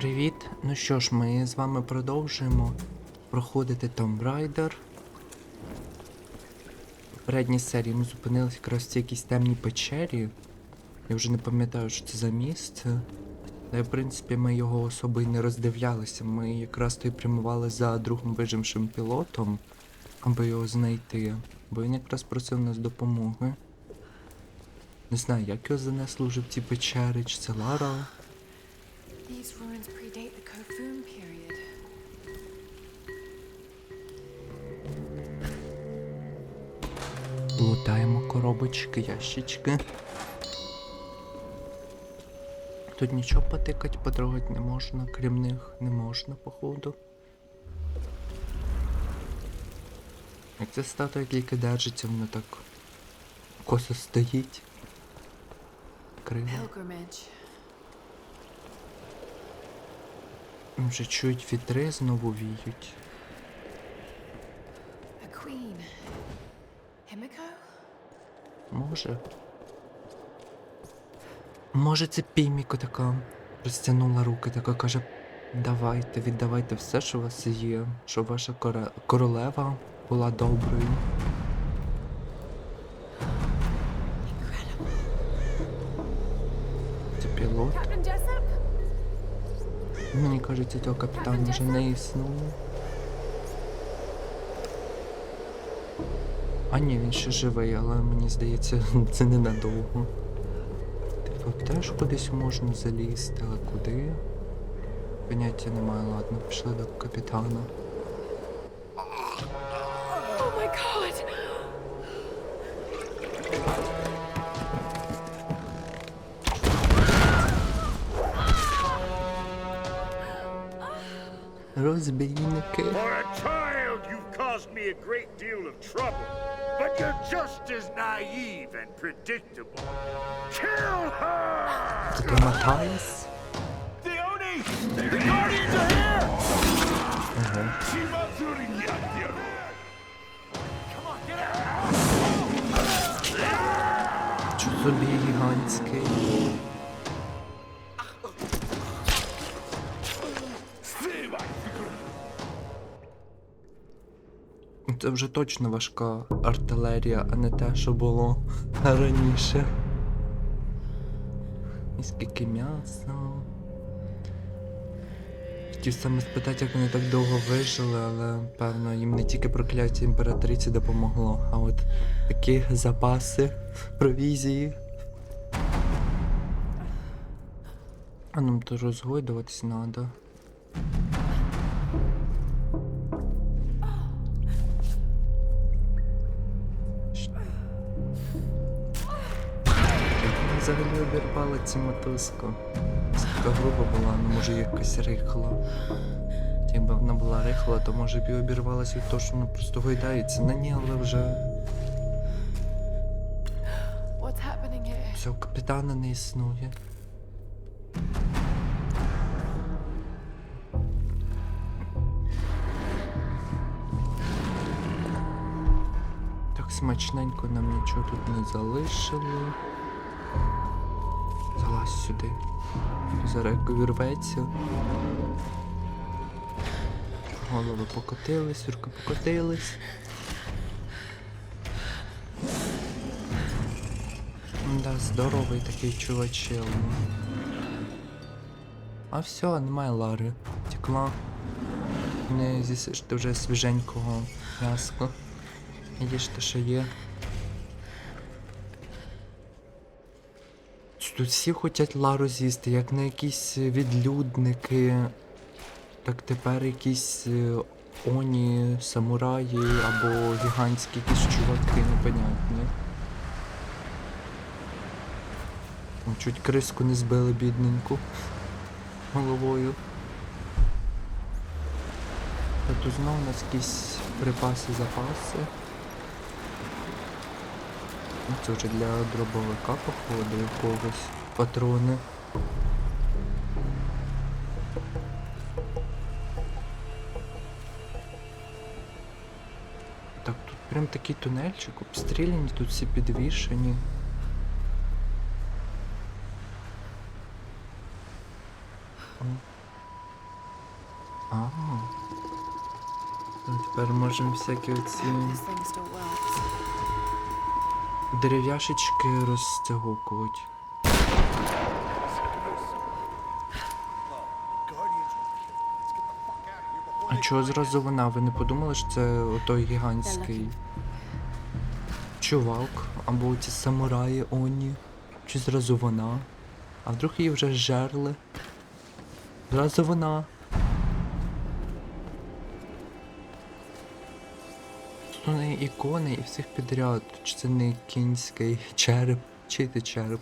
Привіт! Ну що ж, ми з вами продовжуємо проходити Tomb Raider. В попередній серії ми зупинилися якраз в цій якійсь темній печері. Я вже не пам'ятаю, що це за місце. Та в принципі ми його особо й не роздивлялися. Ми якраз то й прямували за другим вижившим пілотом, аби його знайти. Бо він якраз просив нас допомоги. Не знаю, як його занесло вже в ці печери, чи це Лара. Лутаємо коробочки, ящички. Тут нічого потикать, потрогать не можна, крім них не можна, походу. Як ця статуя тільки держиться, вона так косо стоїть. Криво. Вже чують вітри знову віють. Може. Може це піміко така розтягнула руки, така каже, давайте, віддавайте все, що у вас є, щоб ваша коре- королева була доброю. Це пілот. Мені кажеться, цього капітана вже не існує. А ні, він ще живий, але мені здається, це ненадовго. Типу, теж кудись можна залізти, але куди? Поняття немає, ладно, пішли до капітана. Розбійники. For a child, you've caused me a great deal of trouble. You're just as naive and predictable. Kill her! Dramatize? The Oni! The Guardians are here! Come on, get out! Şu behind scale. Це вже точно важка артилерія, а не те, що було раніше. І скільки м'яса. Хотів саме спитати, як вони так довго вижили, але певно їм не тільки прокляття імператриці допомогло, а от такі запаси провізії. А нам то розгойдуватись треба. Взагалі обірвала ці мотузку. Це така груба була, ну може якось рихла. Якби вона була рихла, то може б і обірвалася від того, що вона просто гойдається. На ні, але вже happening капітана не існує. Так смачненько нам нічого тут не залишили. Сюди. Зараз вірветься. Голови покотились, руки покотились. Да, здоровий такий чувачел. А все, немає Лари. Текла. Не ти вже свіженького м'яска. Їж те, що є. Тут всі хочуть Лару з'їсти, як на якісь відлюдники. Так тепер якісь е, оні, самураї або гігантські якісь чуваки непонятні. Чуть криску не збили бідненьку головою. Та тут знову у нас якісь припаси, запаси. Ну, Це вже для дробовика, походу, якогось патрони. Так, тут прям такий тунельчик, обстріляні, тут всі підвішені. А. Ну, тепер можемо всякі оці дерев'яшечки розтягукувати. А чого зразу вона? Ви не подумали, що це отой гігантський чувак або ці самураї Оні? Чи зразу вона? А вдруг її вже жерли? Зразу вона. Неї ікони і всіх підряд. Чи це не кінський череп? Чий ти череп?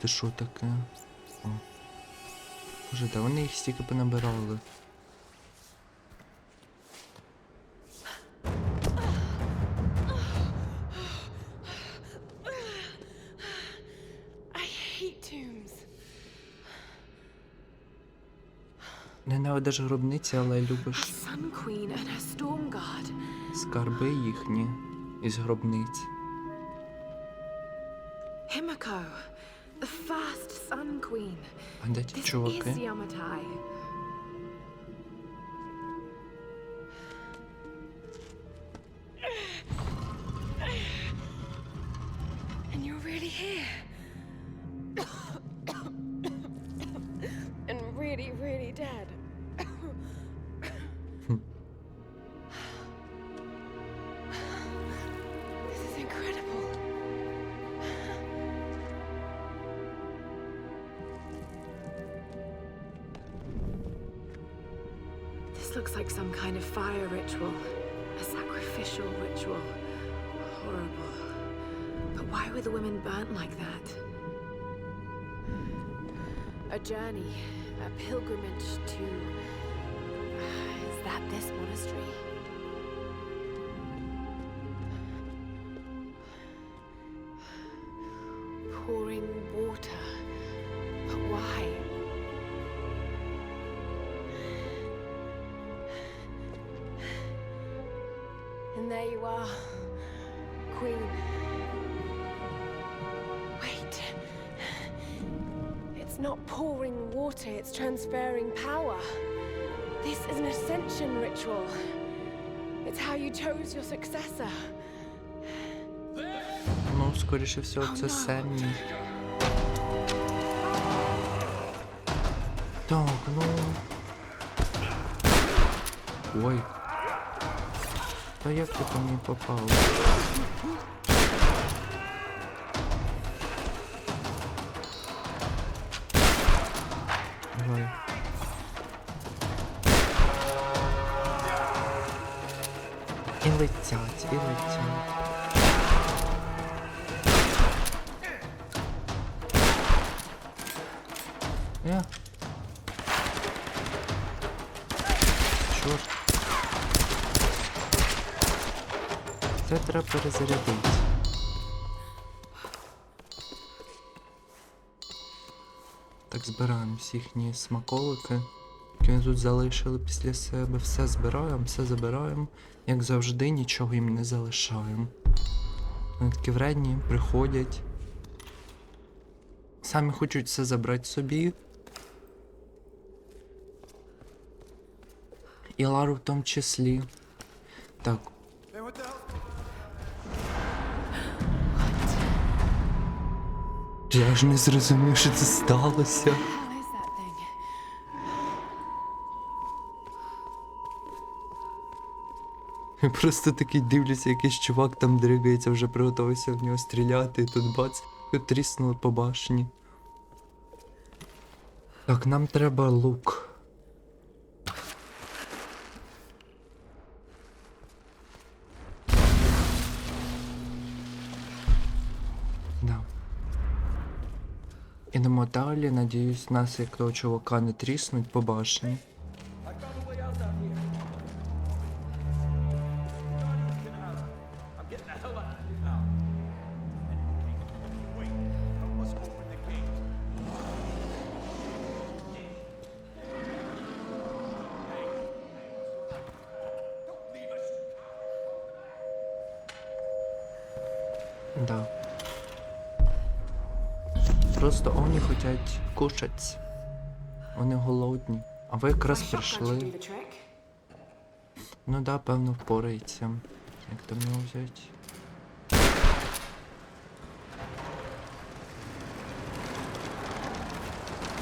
Ти що таке? О. Боже, де вони їх стільки понабирали? Ненавидиш гробниці, але любиш скарби їхні із гробниць. А де ті чуваки? Kind of fire ritual. A sacrificial ritual. Horrible. But why were the women burnt like that? A journey, a pilgrimage to. Is that this monastery? not pouring water, it's transferring power. This is an ascension ritual. It's how you chose your successor. Ну, скоріше всього, це Семмі. Так, ну. Ой. Та як ти по мені попав? І летять, і летять. Я. Чорт. Це треба перезарядити. Так, збираємо всі їхні смаколики, які ми тут залишили після себе. Все збираємо, все забираємо. Як завжди, нічого їм не залишаємо. Вони такі вредні, приходять. Самі хочуть все забрати собі. І Лару в тому числі. Так. Я ж не зрозумів, що це сталося. Просто такий дивлюся, якийсь чувак там дригається, вже приготувався в нього стріляти, і тут бац, і тріснули по башні. Так, нам треба лук. Да. Ідемо далі, надіюсь, нас як того чувака не тріснуть по башні. Кушать. Вони голодні. А ви якраз прийшли. Ну да, певно, впорається. Як там його взяти?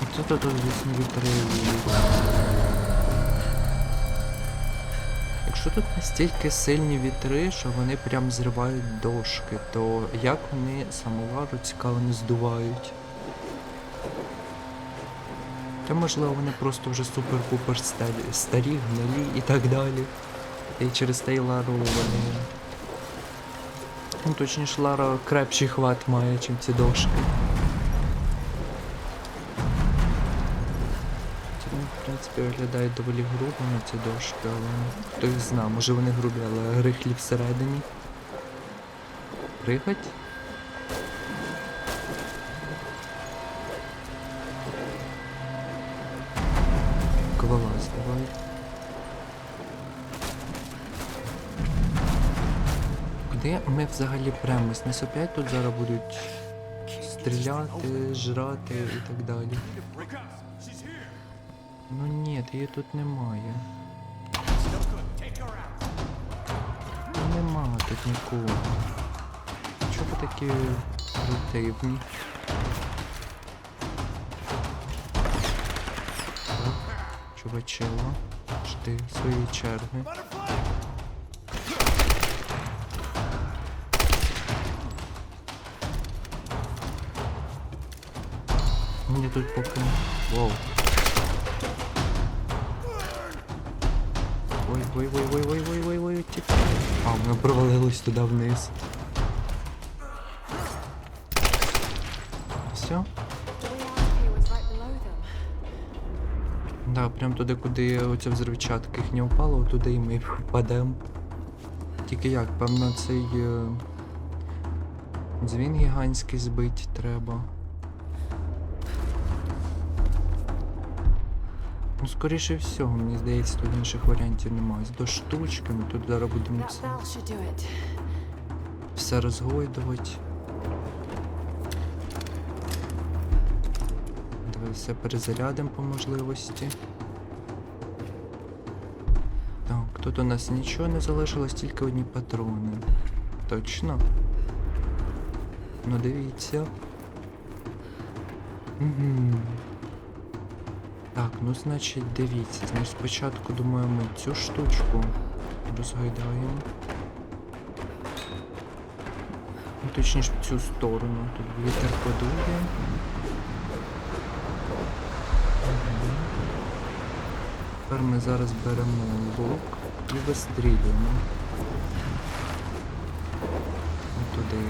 Оце тут, звісно, вітри. Якщо тут настільки сильні вітри, що вони прям зривають дошки, то як вони самовару цікаво не здувають? Та можливо вони просто вже супер-пупер старі, гнилі і так далі. І через те й Лару вони. Ну точніше Лара крепший хват має, чим ці дошки. Ну, в принципі, виглядає доволі грубо на ці дошки, але хто їх зна, може вони грубі, але рихлі всередині. Пригать? Ми взагалі премось? Нас опять тут зараз будуть стріляти, жрати і так далі. Ну ні, її тут немає. Ну, Нема тут нікого. Чого такі противні? Чувачило. Жди своєї черги. Мені тут поки... Воу. Ой, ой, ой, ой, ой, ой, ой, ой, тікай. А, ми провалились туди вниз. Все? Да, прям туди, куди оця взривчатка їхня впала, туди і ми впадемо. Тільки як, певно, цей е... дзвін гігантський збить треба. Ну, скоріше всього, мені здається, тут інших варіантів немає. З до штучки, ми тут зараз будемо все, все розгойдувати. Давай все перезарядимо по можливості. Так, тут у нас нічого не залишилось, тільки одні патрони. Точно? Ну дивіться. Угу. Так, ну значить дивіться. Значить спочатку думаю ми цю штучку розгайдаємо. Ну, точніше цю сторону. Тут вітер подує. Тепер ми зараз беремо лук і вистрілюємо. Туди.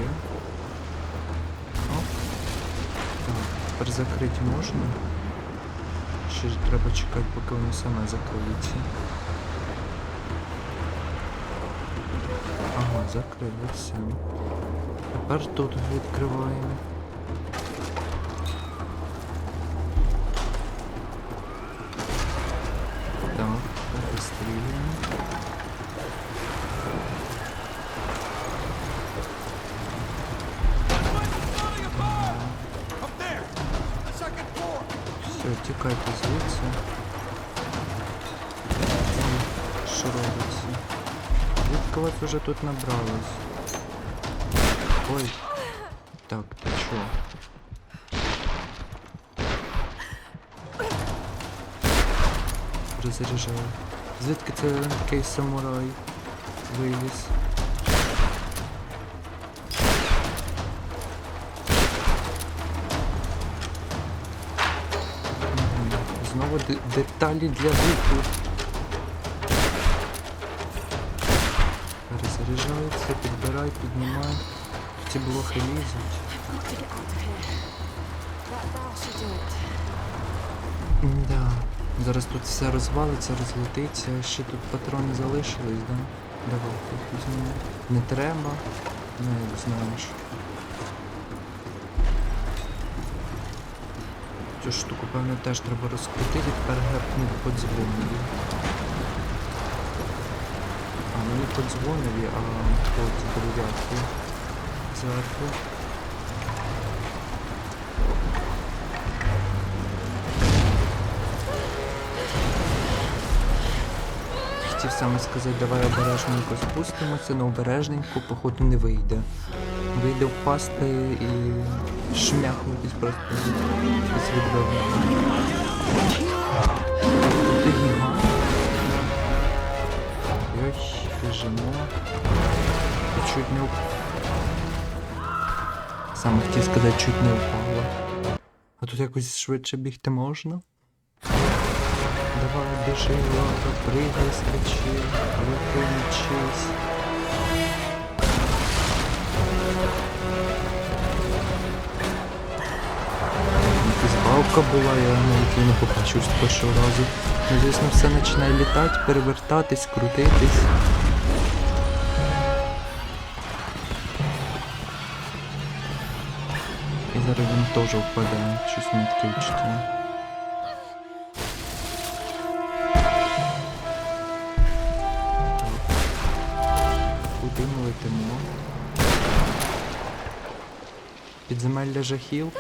Оп. Так, тепер закрити можна. Ще ж треба чекати, поки воно саме закриється. Ага, закрили все. Тепер тут відкриваємо. Так, вистрілюємо. Що робиться? Звідки вас уже тут набралось? Ой. Так, ти чо? Розряджаю. Звідки це такий самурай виліз? Знову де- деталі для луку. Підбирай, піднімай. Ці блохи лізуть. Да. Зараз тут все розвалиться, розлетиться. Ще тут патрони залишились, да? Давай їх візьмемо. Не треба. Ну, знаєш. Цю штуку, певно, теж треба розкрутити, тепер гепнути по подзвонили, а от дерев'янки зверху. Хотів саме сказати, давай обережненько спустимося, але обережненько, походу, не вийде. Вийде впасти і шмяхнутись просто з відбивання. Біжимо. Чуть не уп... Саме хотів сказати, чуть не впало. А тут якось швидше бігти можна? Давай біжи, Лора, пригай, скачи, викинчись. Якась балка була, я навіть її не побачив з першого разу. Ну, звісно, все починає літати, перевертатись, крутитись. Теж впаде, щось не таке відчуття. Куди ми летимо? Підземелля жахів.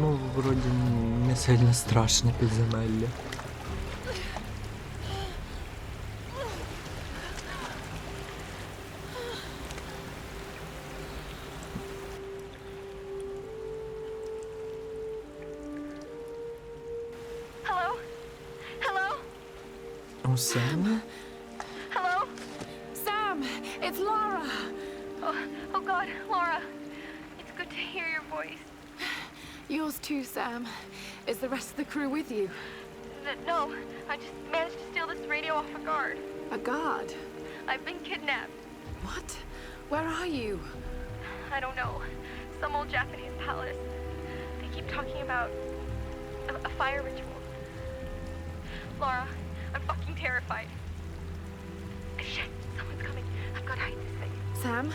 Ну, вроді не сильно страшне підземелля. Crew you? No, I just managed to steal this radio off a guard. A guard? I've been kidnapped. What? Where are you? I don't know. Some old Japanese palace. They keep talking about a, a fire ritual. Laura, I'm fucking terrified. Shit, someone's coming. I've got to hide this thing. Sam?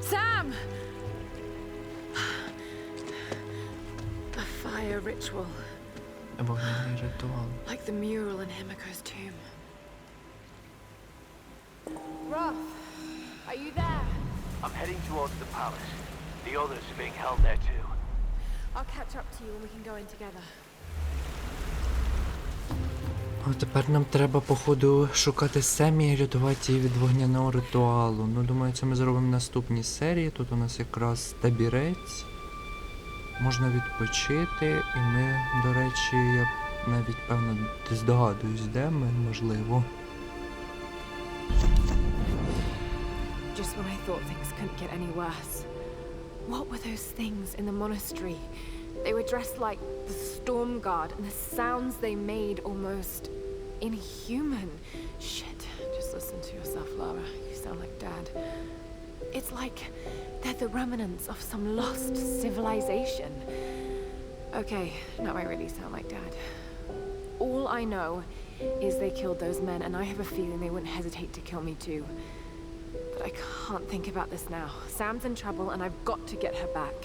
Sam! A fire ritual, Вогняний ритуал. like the mural in Himiko's tomb. Ruff, are you there? I'm heading towards the palace. The others are being held there too. I'll catch up to you and we can go in together. А тепер нам треба, походу, шукати Семі і рятувати її від вогняного ритуалу. Ну, думаю, це ми зробимо в наступній серії. Тут у нас якраз табірець. Можна відпочити, і ми, до речі, я навіть певно здогадуюсь, де ми, можливо. Just when I thought things couldn't get any worse. What were those things in the monastery? They were dressed like the storm guard, and the sounds they made almost inhuman. Shit, just listen to yourself, Lara. You sound like Dad. It's like they're the remnants of some lost civilization. Okay, now I really sound like Dad. All I know is they killed those men, and I have a feeling they wouldn't hesitate to kill me too. But I can't think about this now. Sam's in trouble, and I've got to get her back.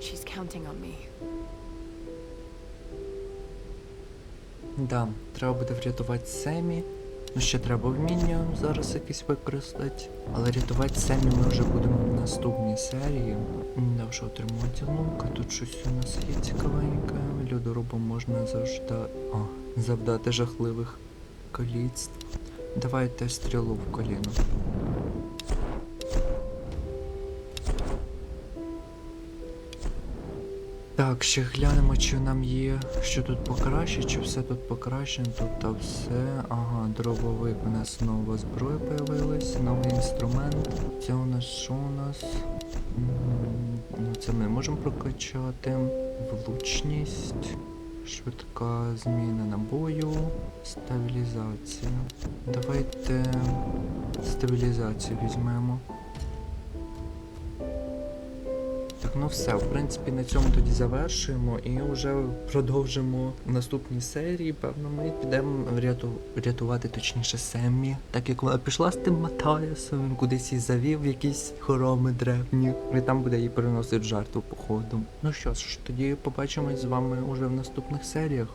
She's counting on me. Да, треба буде врятувати Семі. Ну, ще треба вміння зараз якесь використати. Але рятувати Семі ми вже будемо в наступній серії. Да, вже отримувати лунка, Тут щось у нас є цікавеньке. Людорубом можна завжди О, завдати жахливих коліцтв. Давайте стрілу в коліно. Так, ще глянемо, чи нам є, що тут покраще, чи все тут покращено, тут та все. Ага, дробовик, у нас нова зброя появилась, новий інструмент. Це у нас що у нас? Ну, це ми можемо прокачати. Влучність, швидка зміна набою, стабілізація. Давайте стабілізацію візьмемо. Так, ну все, в принципі, на цьому тоді завершуємо і вже продовжимо в наступній серії. Певно, ми підемо вряту... рятувати точніше Семмі. Так як вона пішла з тим Матаясом, кудись її завів якісь хороми древні. І там буде їй приносити жертву походу. Ну що ж, тоді побачимось з вами уже в наступних серіях.